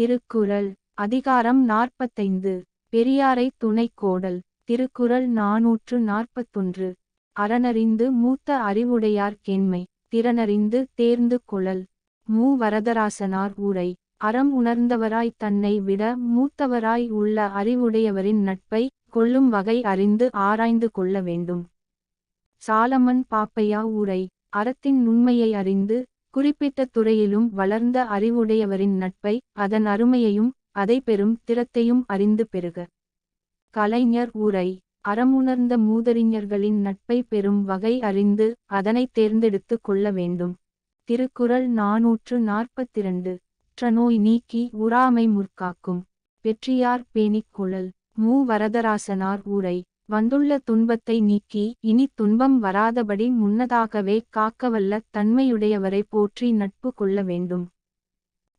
திருக்குறள் அதிகாரம் நாற்பத்தைந்து பெரியாரை துணைக்கோடல் திருக்குறள் நாநூற்று நாற்பத்தொன்று. அறனறிந்து மூத்த அறிவுடையார் கேண்மை திறனறிந்து தேர்ந்து கொளல். மூ. வரதராசனார் ஊரை அறம் உணர்ந்தவராய் தன்னை விட மூத்தவராய் உள்ள அறிவுடையவரின் நட்பை கொள்ளும் வகை அறிந்து ஆராய்ந்து கொள்ள வேண்டும். சாலமன் பாப்பையா ஊரை அறத்தின் நுண்மையை அறிந்து குறிப்பிட்ட துறையிலும் வளர்ந்த அறிவுடையவரின் நட்பை அதன் அருமையையும் அதை பெறும் திறத்தையும் அறிந்து பெறுக. கலைஞர் உரை அறமுணர்ந்த மூதறிஞர்களின் நட்பை பெறும் வகை அறிந்து அதனை தேர்ந்தெடுத்து கொள்ள வேண்டும். திருக்குறள் நாநூற்று நாற்பத்திரண்டு. நோய் நீக்கி உறாமை முற்காக்கும். பெற்றியார் பேணிக் குழல். மூ. வரதராசனார் உரை வந்துள்ள துன்பத்தை நீக்கி இனி துன்பம் வராதபடி முன்னதாகவே காக்கவல்ல தன்மையுடையவரை போற்றி நட்பு கொள்ள வேண்டும்.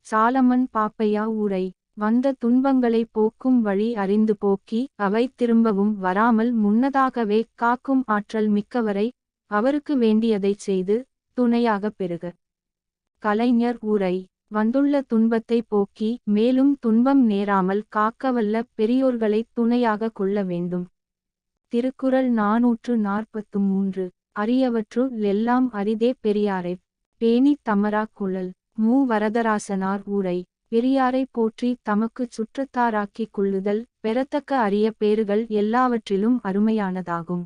சாலமன் பாப்பையா ஊரை வந்த துன்பங்களை போக்கும் வழி அறிந்து போக்கி அவை திரும்பவும் வராமல் முன்னதாகவே காக்கும் ஆற்றல் மிக்கவரை அவருக்கு வேண்டியதைச் செய்து துணையாகப் பெறுக. கலைஞர் ஊரை வந்துள்ள துன்பத்தை போக்கி மேலும் துன்பம் நேராமல் காக்கவல்ல பெரியோர்களை துணையாக கொள்ள வேண்டும். திருக்குறள் நாநூற்று நாற்பத்து மூன்று. அரியவற்றுள் எல்லாம் அரிதே பெரியாரை. பேணி தமரா குழல். மூ வரதராசனார் ஊரை. பெரியாரை போற்றி தமக்குச் சுற்றத்தாராக்கிக் கொள்ளுதல் பெறத்தக்க அரிய பேறுகள் எல்லாவற்றிலும் அருமையானதாகும்.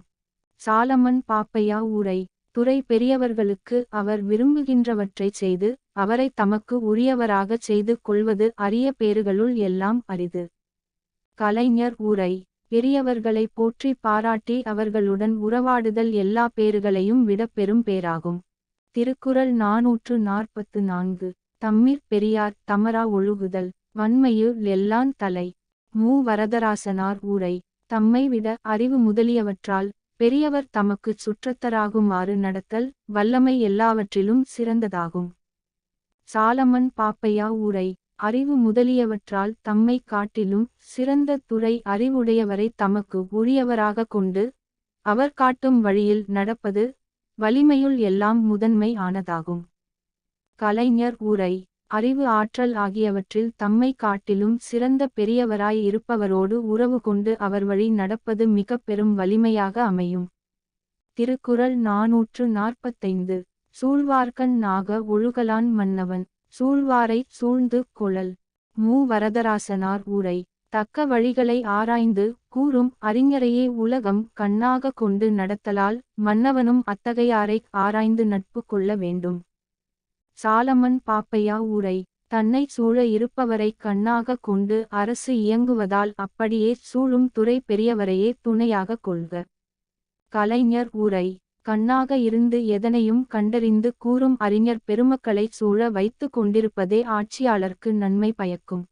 சாலமன் பாப்பையா ஊரை. துறை பெரியவர்களுக்கு அவர் விரும்புகின்றவற்றைச் செய்து அவரை தமக்கு உரியவராகச் செய்து கொள்வது அரிய பேறுகளுள் எல்லாம் அரிது. கலைஞர் ஊரை. பெரியவர்களை போற்றி பாராட்டி அவர்களுடன் உறவாடுதல் எல்லா பேறுகளையும் விட பெரும் பேராகும் திருக்குறள் நாநூற்று நாற்பத்து நான்கு. தம்மீர் பெரியார் தமரா ஒழுகுதல். வன்மையுள் எல்லான் தலை. மூ. வரதராசனார் ஊரை. தம்மை விட அறிவு முதலியவற்றால் பெரியவர் தமக்குச் சுற்றத்தராகுமாறு நடத்தல் வல்லமை எல்லாவற்றிலும் சிறந்ததாகும். சாலமன் பாப்பையா ஊரை. அறிவு முதலியவற்றால் தம்மை காட்டிலும் சிறந்த துறை அறிவுடையவரை தமக்கு உரியவராக கொண்டு அவர் காட்டும் வழியில் நடப்பது வலிமையுள் எல்லாம் முதன்மை ஆனதாகும். கலைஞர் உரை அறிவு ஆற்றல் ஆகியவற்றில் தம்மை காட்டிலும் சிறந்த பெரியவராய் இருப்பவரோடு உறவு கொண்டு அவர் வழி நடப்பது மிக பெரும் வலிமையாக அமையும். திருக்குறள் நாநூற்று நாற்பத்தைந்து சூழ்வார்க்கன் நாக ஒழுகலான் மன்னவன். சூழ்வாரை சூழ்ந்து குழல் மூ. வரதராசனார் ஊரை தக்க வழிகளை ஆராய்ந்து கூறும் அறிஞரையே உலகம் கண்ணாக கொண்டு நடத்தலால் மன்னவனும் அத்தகையாரை ஆராய்ந்து நட்பு கொள்ள வேண்டும். சாலமன் பாப்பையா ஊரை தன்னை சூழ இருப்பவரை கண்ணாக கொண்டு அரசு இயங்குவதால் அப்படியே சூழும் துறை பெரியவரையே துணையாக கொள்க. கலைஞர் ஊரை கண்ணாக இருந்து எதனையும் கண்டறிந்து கூறும் அறிஞர் பெருமக்களைச் சூழ வைத்து கொண்டிருப்பதே ஆட்சியாளர்க்கு நன்மை பயக்கும்.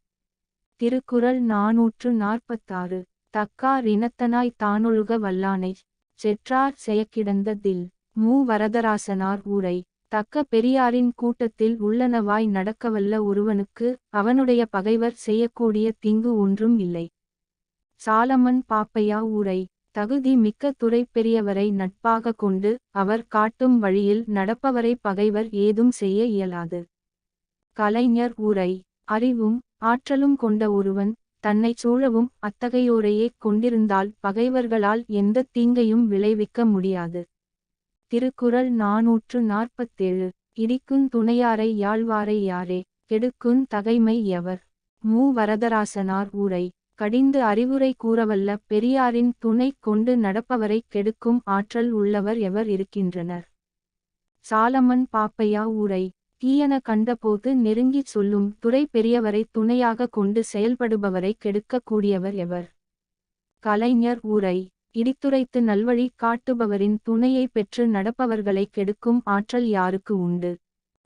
திருக்குறள் நாநூற்று நாற்பத்தாறு. தக்கார் இனத்தனாய் தானொழுக வல்லானை. செற்றார் செயக்கிடந்த தில். மூ வரதராசனார் ஊரை. தக்க பெரியாரின் கூட்டத்தில் உள்ளனவாய் நடக்கவல்ல ஒருவனுக்கு அவனுடைய பகைவர் செய்யக்கூடிய தீங்கு ஒன்றும் இல்லை. சாலமன் பாப்பையா ஊரை. தகுதி மிக்க துறை பெரியவரை நட்பாக கொண்டு அவர் காட்டும் வழியில் நடப்பவரை பகைவர் ஏதும் செய்ய இயலாது. கலைஞர் உரை. அறிவும் ஆற்றலும் கொண்ட ஒருவன் தன்னைச் சூழவும் அத்தகையோரையே கொண்டிருந்தால் பகைவர்களால் எந்த தீங்கையும் விளைவிக்க முடியாது. திருக்குறள் நாநூற்று நாற்பத்தேழு. இடிக்குந் துணையாரை யாழ்வாரை யாரே? கெடுக்குந் தகைமை எவர்? மூ. வரதராசனார் ஊரை கடிந்து அறிவுரை கூறவல்ல பெரியாரின் துணை கொண்டு நடப்பவரை கெடுக்கும் ஆற்றல் உள்ளவர் எவர் இருக்கின்றனர்? சாலமன் பாப்பையா ஊரை தீயன கண்டபோது நெருங்கிச் சொல்லும் துறை பெரியவரை துணையாக கொண்டு செயல்படுபவரை கெடுக்கக்கூடியவர் எவர்? கலைஞர் ஊரை இடித்துரைத்து நல்வழி காட்டுபவரின் துணையை பெற்று நடப்பவர்களை கெடுக்கும் ஆற்றல் யாருக்கு உண்டு?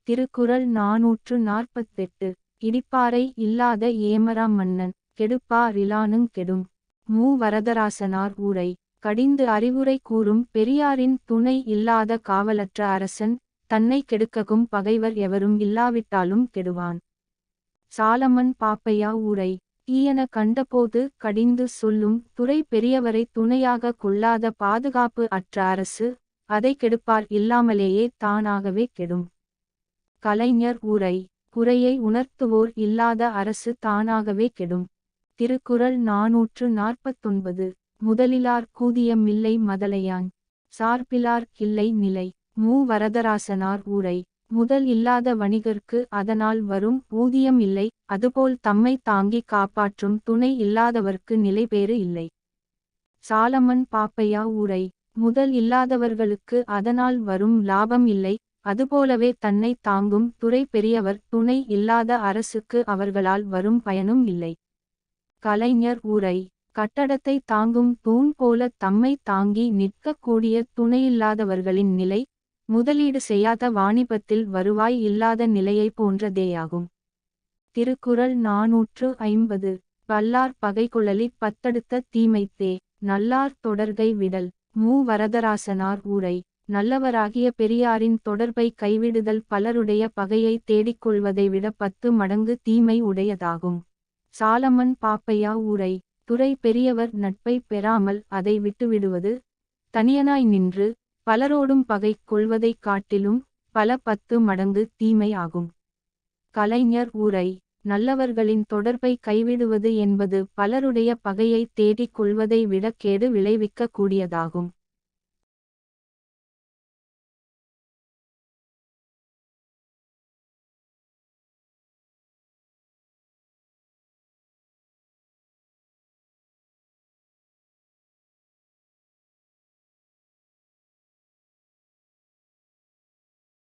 திருக்குறள் நாநூற்று நாற்பத்தெட்டு இடிப்பாறை இல்லாத ஏமரா மன்னன் கெடுப்பா ரிலானுங் கெடும். மூ. வரதராசனார் ஊரை கடிந்து அறிவுரை கூறும் பெரியாரின் துணை இல்லாத காவலற்ற அரசன் தன்னை கெடுக்ககும் பகைவர் எவரும் இல்லாவிட்டாலும் கெடுவான். சாலமன் பாப்பையா ஊரை தீயன கண்டபோது கடிந்து சொல்லும் துறை பெரியவரை துணையாக கொள்ளாத பாதுகாப்பு அற்ற அரசு அதை கெடுப்பார் இல்லாமலேயே தானாகவே கெடும். கலைஞர் ஊரை குறையை உணர்த்துவோர் இல்லாத அரசு தானாகவே கெடும். திருக்குறள் நாநூற்று நாற்பத்தொன்பது முதலிலார் கூதியம் இல்லை மதலையான். சார்பிலார் கில்லை நிலை. மூ. வரதராசனார் ஊரை முதல் இல்லாத வணிகர்க்கு அதனால் வரும் ஊதியம் இல்லை. அதுபோல் தம்மை தாங்கி காப்பாற்றும் துணை இல்லாதவர்க்கு நிலைபேறு இல்லை. சாலமன் பாப்பையா ஊரை முதல் இல்லாதவர்களுக்கு அதனால் வரும் லாபம் இல்லை. அதுபோலவே தன்னை தாங்கும் துறை பெரியவர் துணை இல்லாத அரசுக்கு அவர்களால் வரும் பயனும் இல்லை. கலைஞர் ஊரை கட்டடத்தை தாங்கும் தூண் போல தம்மை தாங்கி நிற்கக்கூடிய துணையில்லாதவர்களின் நிலை முதலீடு செய்யாத வாணிபத்தில் வருவாய் இல்லாத நிலையை போன்றதேயாகும். திருக்குறள் நாநூற்று ஐம்பது வல்லார் பகைக்குழலி பத்தடுத்த தீமைத்தே நல்லார் தொடர்கை விடல் மூ. வரதராசனார் ஊரை நல்லவராகிய பெரியாரின் தொடர்பை கைவிடுதல் பலருடைய பகையை தேடிக்கொள்வதை விட பத்து மடங்கு தீமை உடையதாகும். சாலமன் பாப்பையா ஊரை துறை பெரியவர் நட்பை பெறாமல் அதை விட்டுவிடுவது தனியனாய் நின்று பலரோடும் பகை கொள்வதைக் காட்டிலும் பல பத்து மடங்கு தீமை ஆகும். கலைஞர் ஊரை நல்லவர்களின் தொடர்பை கைவிடுவது என்பது பலருடைய பகையை தேடிக் கொள்வதை விட கேடு விளைவிக்கக் கூடியதாகும்.